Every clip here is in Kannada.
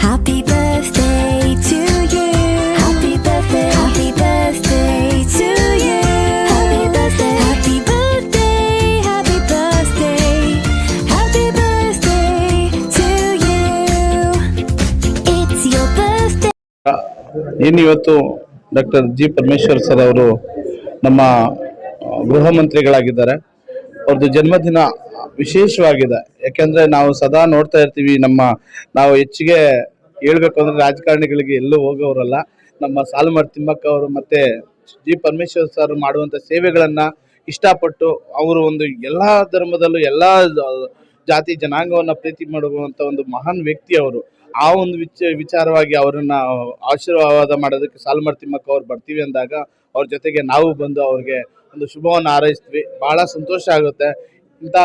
Happy birthday doctor G Parameshwar sir ಅವರು ನಮ್ಮ ಗೃಹ ಮಂತ್ರಿಗಳಾಗಿದ್ದಾರೆ. ಅವ್ರದ್ದು ಜನ್ಮದಿನ ವಿಶೇಷವಾಗಿದೆ. ಯಾಕೆಂದರೆ ನಾವು ಸದಾ ನೋಡ್ತಾ ಇರ್ತೀವಿ ನಮ್ಮ ನಾವು ಹೆಚ್ಚಿಗೆ ಹೇಳ್ಬೇಕು ಅಂದ್ರೆ ರಾಜಕಾರಣಿಗಳಿಗೆ ಎಲ್ಲೂ ಹೋಗೋರಲ್ಲ ನಮ್ಮ ಸಾಲುಮರ್ ತಿಮ್ಮಕ್ಕ ಅವರು ಮತ್ತೆ ಜಿ ಪರಮೇಶ್ವರ್ ಸರ್ ಮಾಡುವಂತ ಸೇವೆಗಳನ್ನ ಇಷ್ಟಪಟ್ಟು ಅವರು ಒಂದು ಎಲ್ಲಾ ಧರ್ಮದಲ್ಲೂ ಎಲ್ಲಾ ಜಾತಿ ಜನಾಂಗವನ್ನ ಪ್ರೀತಿ ಮಾಡುವಂತ ಒಂದು ಮಹಾನ್ ವ್ಯಕ್ತಿ ಅವರು. ಆ ಒಂದು ವಿಚ ವಿಚಾರವಾಗಿ ಅವರನ್ನ ಆಶೀರ್ವಾದ ಮಾಡೋದಕ್ಕೆ ಸಾಲುಮರ್ ತಿಮ್ಮಕ್ಕ ಅವ್ರು ಬರ್ತೀವಿ ಅಂದಾಗ ಅವ್ರ ಜೊತೆಗೆ ನಾವು ಬಂದು ಅವ್ರಿಗೆ ಒಂದು ಶುಭವನ್ನು ಹಾರೈಸ್ತೀವಿ. ಬಹಳ ಸಂತೋಷ ಆಗುತ್ತೆ. ಇಂಥ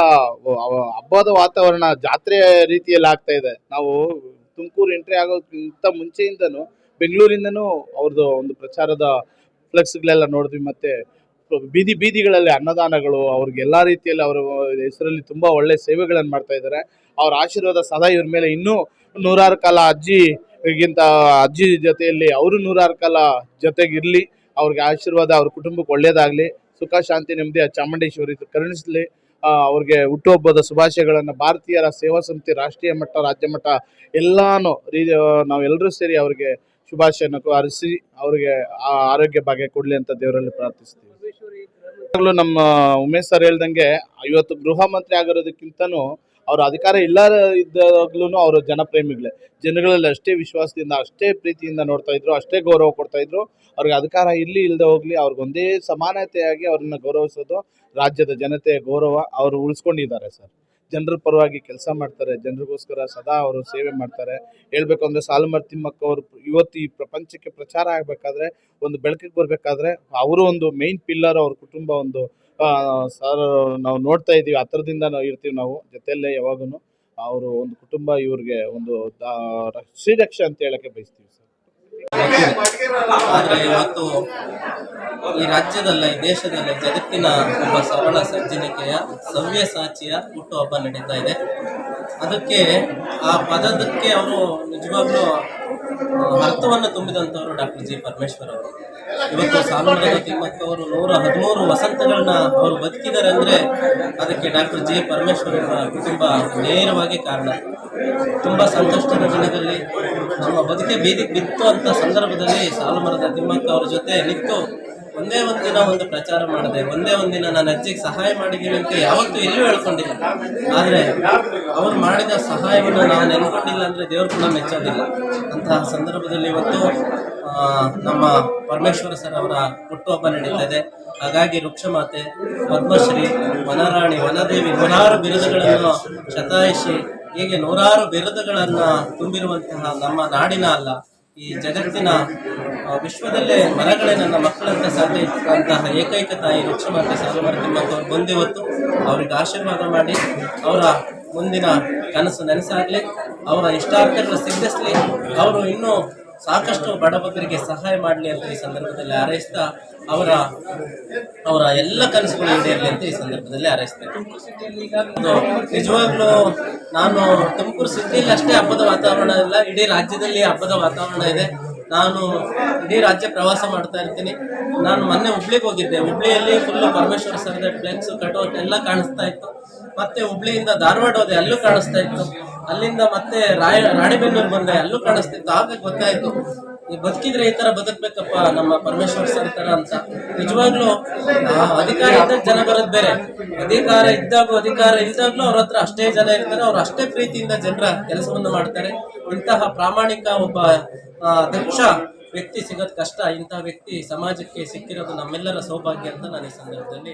ಹಬ್ಬದ ವಾತಾವರಣ ಜಾತ್ರೆ ರೀತಿಯಲ್ಲಿ ಆಗ್ತಾ ಇದೆ. ನಾವು ತುಮಕೂರು ಎಂಟ್ರಿ ಆಗೋಕ್ಕಿಂತ ಮುಂಚೆಯಿಂದನೂ ಬೆಂಗಳೂರಿಂದನೂ ಅವ್ರದ್ದು ಒಂದು ಪ್ರಚಾರದ ಫ್ಲೆಕ್ಸ್ಗಳೆಲ್ಲ ನೋಡಿದ್ವಿ ಮತ್ತೆ ಬೀದಿ ಬೀದಿಗಳಲ್ಲಿ ಅನ್ನದಾನಗಳು, ಅವ್ರಿಗೆ ಎಲ್ಲಾ ರೀತಿಯಲ್ಲಿ ಅವರ ಹೆಸರಲ್ಲಿ ತುಂಬ ಒಳ್ಳೆ ಸೇವೆಗಳನ್ನು ಮಾಡ್ತಾ ಇದ್ದಾರೆ ಅವ್ರ ಆಶೀರ್ವಾದ ಸದಾ ಇವ್ರ ಮೇಲೆ. ಇನ್ನೂ ನೂರಾರು ಕಾಲ ಅಜ್ಜಿ ಗಿಂತ ಅಜ್ಜಿ ಜೊತೆಯಲ್ಲಿ ಅವರು ನೂರಾರು ಕಾಲ ಜೊತೆಗಿರಲಿ. ಅವ್ರಿಗೆ ಆಶೀರ್ವಾದ, ಅವ್ರ ಕುಟುಂಬಕ್ಕೆ ಒಳ್ಳೇದಾಗಲಿ. ಸುಖ, ಶಾಂತಿ, ನೆಮ್ಮದಿ, ಚಾಮುಂಡೇಶ್ವರಿ ಕರುಣಿಸ್ಲಿ. ಅವ್ರಿಗೆ ಹುಟ್ಟುಹಬ್ಬದ ಶುಭಾಶಯಗಳನ್ನು ಭಾರತೀಯರ ಸೇವಾ ಸಮಿತಿ, ರಾಷ್ಟ್ರೀಯ ಮಟ್ಟ, ರಾಜ್ಯ ಮಟ್ಟ ಎಲ್ಲಾನು ರೀ ನಾವೆಲ್ಲರೂ ಸೇರಿ ಅವ್ರಿಗೆ ಶುಭಾಶಯನ ಹಾರಿಸಿ ಅವ್ರಿಗೆ ಆರೋಗ್ಯ ಭಾಗ್ಯ ಕೊಡ್ಲಿ ಅಂತ ದೇವರಲ್ಲಿ ಪ್ರಾರ್ಥಿಸ್ತೀವಿ. ನಮ್ಮ ಉಮೇಶ್ ಸರ್ ಹೇಳ್ದಂಗೆ ಇವತ್ತು ಗೃಹ ಮಂತ್ರಿ ಆಗಿರೋದಕ್ಕಿಂತನೂ ಅವ್ರ ಅಧಿಕಾರ ಇಲ್ಲ ಇದ್ದಾಗ್ಲೂ ಅವರು ಜನಪ್ರೇಮಿಗಳೇ. ಜನಗಳಲ್ಲಿ ಅಷ್ಟೇ ವಿಶ್ವಾಸದಿಂದ, ಅಷ್ಟೇ ಪ್ರೀತಿಯಿಂದ ನೋಡ್ತಾ ಇದ್ರು, ಅಷ್ಟೇ ಗೌರವ ಕೊಡ್ತಾ ಇದ್ರು. ಅವ್ರಿಗೆ ಅಧಿಕಾರ ಇಲ್ಲಿ ಇಲ್ಲದೆ ಹೋಗ್ಲಿ ಅವ್ರಿಗೊಂದೇ ಸಮಾನತೆಯಾಗಿ ಅವ್ರನ್ನ ಗೌರವಿಸೋದು ರಾಜ್ಯದ ಜನತೆಯ ಗೌರವ ಅವರು ಉಳಿಸ್ಕೊಂಡಿದ್ದಾರೆ ಸರ್. ಜನರ ಪರವಾಗಿ ಕೆಲಸ ಮಾಡ್ತಾರೆ, ಜನರಿಗೋಸ್ಕರ ಸದಾ ಅವರು ಸೇವೆ ಮಾಡ್ತಾರೆ. ಹೇಳ್ಬೇಕು ಅಂದ್ರೆ ಸಾಲುಮರ್ ತಿಮ್ಮಕ್ಕ ಅವರು ಇವತ್ತು ಈ ಪ್ರಪಂಚಕ್ಕೆ ಪ್ರಚಾರ ಆಗ್ಬೇಕಾದ್ರೆ, ಒಂದು ಬೆಳಕಿಗೆ ಬರ್ಬೇಕಾದ್ರೆ, ಅವರು ಒಂದು ಮೇನ್ ಪಿಲ್ಲರ್ ಅವ್ರ ಕುಟುಂಬ, ಒಂದು ಸರ್, ನಾವು ನೋಡ್ತಾ ಇದೀವಿ, ಹತ್ರದಿಂದ ನಾವು ಇರ್ತೀವಿ ನಾವು, ಜೊತೆಯಲ್ಲೇ ಯಾವಾಗೂ ಅವರು ಒಂದು ಕುಟುಂಬ, ಇವ್ರಿಗೆ ಒಂದು ಶ್ರೀರಕ್ಷ ಅಂತ ಹೇಳಕ್ಕೆ ಬಯಸ್ತೀವಿ ಸರ್. ಇವತ್ತು ಈ ರಾಜ್ಯದಲ್ಲ, ಈ ದೇಶದಲ್ಲ ಜಗತ್ತಿನ ಒಬ್ಬ ಸರಳ ಸಜ್ಜನಿಕೆಯ ಸವ್ಯಸಾಚಿಯ ಹುಟ್ಟುಹಬ್ಬ ನಡೀತಾ ಇದೆ. ಅದಕ್ಕೆ ಆ ಪದದಕ್ಕೆ ಅವರು ನಿಜವಾಗ್ಲೂ ಅರ್ಥವನ್ನು ತುಂಬಿದಂಥವರು ಡಾಕ್ಟರ್ ಜಿ ಪರಮೇಶ್ವರ್ ಅವರು. ಇವತ್ತು ಸಾಲುಮರದ ತಿಮ್ಮಕ್ಕ ಅವರು ನೂರ ಹದಿಮೂರು ವಸಂತಗಳನ್ನ ಅವರು ಬದುಕಿದ್ದಾರೆ ಅಂದ್ರೆ ಅದಕ್ಕೆ ಡಾಕ್ಟರ್ ಜಿ ಪರಮೇಶ್ವರ್ ಅವರ ಕುಟುಂಬ ನೇರವಾಗಿ ಕಾರಣ. ತುಂಬ ಸಂಕಷ್ಟದ ದಿನದಲ್ಲಿ ನಮ್ಮ ಬದುಕೆ ಬೀದಿಗೆ ಬಿತ್ತು ಅಂತ ಸಂದರ್ಭದಲ್ಲಿ ಸಾಲುಮರದ ತಿಮ್ಮಕ್ಕ ಅವರ ಜೊತೆ ನಿಂತು ಒಂದೇ ಒಂದು ದಿನ ಒಂದು ಪ್ರಚಾರ ಮಾಡಿದೆ, ಒಂದೇ ಒಂದು ದಿನ ನನ್ನ ಅಜ್ಜಿಗೆ ಸಹಾಯ ಮಾಡಿದ್ದೀನಿ ಅಂತ ಯಾವತ್ತೂ ಎಲ್ಲೂ ಹೇಳ್ಕೊಂಡಿಲ್ಲ. ಆದರೆ ಅವ್ರು ಮಾಡಿದ ಸಹಾಯವನ್ನು ನಾವು ನೆನ್ಕೊಂಡಿಲ್ಲ ಅಂದ್ರೆ ದೇವ್ರು ಕೂಡ ಮೆಚ್ಚೋದಿಲ್ಲ. ಅಂತಹ ಸಂದರ್ಭದಲ್ಲಿ ಇವತ್ತು ನಮ್ಮ ಪರಮೇಶ್ವರ ಸರ್ ಅವರ ಹುಟ್ಟುಹಬ್ಬ ನಡೀತಾ ಇದೆ. ಹಾಗಾಗಿ ವೃಕ್ಷಮಾತೆ ಪದ್ಮಶ್ರೀ, ವನರಾಣಿ, ವನದೇವಿ ನೂರಾರು ಬಿರುದುಗಳನ್ನು ಶತಾಯಿಸಿ ಹೀಗೆ ನೂರಾರು ಬಿರುದುಗಳನ್ನು ತುಂಬಿರುವಂತಹ ನಮ್ಮ ನಾಡಿನ ಅಲ್ಲ ಈ ಜಗತ್ತಿನ ವಿಶ್ವದಲ್ಲೇ ಮರಗಳೇ ನನ್ನ ಮಕ್ಕಳಂತ ಅಂತಹ ಏಕೈಕ ತಾಯಿ ವೃಕ್ಷಮಾತೆ ಸಾಲುಮರ ತಿಮ್ಮಕ್ಕ ಅವರು ಬಂದಿವತ್ತು ಅವ್ರಿಗೆ ಆಶೀರ್ವಾದ ಮಾಡಿ ಅವರ ಮುಂದಿನ ಕನಸು ನೆನಸಾಗ್ಲಿ, ಅವರ ಇಷ್ಟಾರ್ಥಗಳು ಸಿದ್ಧಿಸ್ಲಿ ಅವರು ಇನ್ನೂ ಸಾಕಷ್ಟು ಬಡಬಗರಿಗೆ ಸಹಾಯ ಮಾಡಲಿ ಅಂತ ಈ ಸಂದರ್ಭದಲ್ಲಿ ಹಾರೈಸ್ತಾ ಅವರ ಅವರ ಎಲ್ಲ ಕನಸುಗಳು ಈಡೇರಲಿ ಅಂತ ಈ ಸಂದರ್ಭದಲ್ಲಿ ಹಾರೈಸ್ತೇನೆ ಇದು ನಿಜವಾಗ್ಲೂ ನಾನು ತುಮಕೂರು ಸಿಟಿಯಲ್ಲಿ ಅಷ್ಟೇ ಹಬ್ಬದ ವಾತಾವರಣ ಇಲ್ಲ, ಇಡೀ ರಾಜ್ಯದಲ್ಲಿ ಹಬ್ಬದ ವಾತಾವರಣ ಇದೆ. ನಾನು ಇಡೀ ರಾಜ್ಯ ಪ್ರವಾಸ ಮಾಡ್ತಾ ಇರ್ತೀನಿ. ನಾನು ಮೊನ್ನೆ ಹುಬ್ಳಿಗೆ ಹೋಗಿದ್ದೆ. ಹುಬ್ಳಿಯಲ್ಲಿ ಫುಲ್ಲು ಪರಮೇಶ್ವರ ಸರ್ದ ಫ್ಲೆಕ್ಸ್ ಕಟೌಟ್ ಎಲ್ಲ ಕಾಣಿಸ್ತಾ ಇತ್ತು. ಮತ್ತೆ ಹುಬ್ಳಿಯಿಂದ ಧಾರವಾಡ ಹೋದೆ, ಅಲ್ಲೂ ಕಾಣಿಸ್ತಾ ಇತ್ತು. ಅಲ್ಲಿಂದ ಮತ್ತೆ ರಾಯ, ರಾಣಿಬೆನ್ನೂರು ಬಂದೆ, ಅಲ್ಲೂ ಕಾಣಿಸ್ತಿತ್ತು. ಆಗ ಗೊತ್ತಾಯ್ತು, ಈ ಬದುಕಿದ್ರೆ ಈ ತರ ಬದುಕ್ಬೇಕಪ್ಪ, ನಮ್ಮ ಪರಮೇಶ್ವರ್ ಸರ್ ತರ ಅಂತ. ನಿಜವಾಗ್ಲೂ ಅಧಿಕಾರ ಇದ್ದಾಗ ಜನ ಬರೋದ್ ಬೇರೆ. ಅಧಿಕಾರ ಇದ್ದಾಗೂ ಅಧಿಕಾರ ಇದ್ದಾಗ್ಲೂ ಅವ್ರ ಹತ್ರ ಅಷ್ಟೇ ಜನ ಇರ್ತಾರೆ. ಅವ್ರು ಅಷ್ಟೇ ಪ್ರೀತಿಯಿಂದ ಜನರ ಕೆಲಸವನ್ನು ಮಾಡ್ತಾರೆ. ಇಂತಹ ಪ್ರಾಮಾಣಿಕ ಒಬ್ಬ ದಕ್ಷ ವ್ಯಕ್ತಿ ಸಿಗೋದು ಕಷ್ಟ ಇಂತಹ ವ್ಯಕ್ತಿ ಸಮಾಜಕ್ಕೆ ಸಿಕ್ಕಿರೋದು ನಮ್ಮೆಲ್ಲರ ಸೌಭಾಗ್ಯ ಅಂತ ನಾನು ಈ ಸಂದರ್ಭದಲ್ಲಿ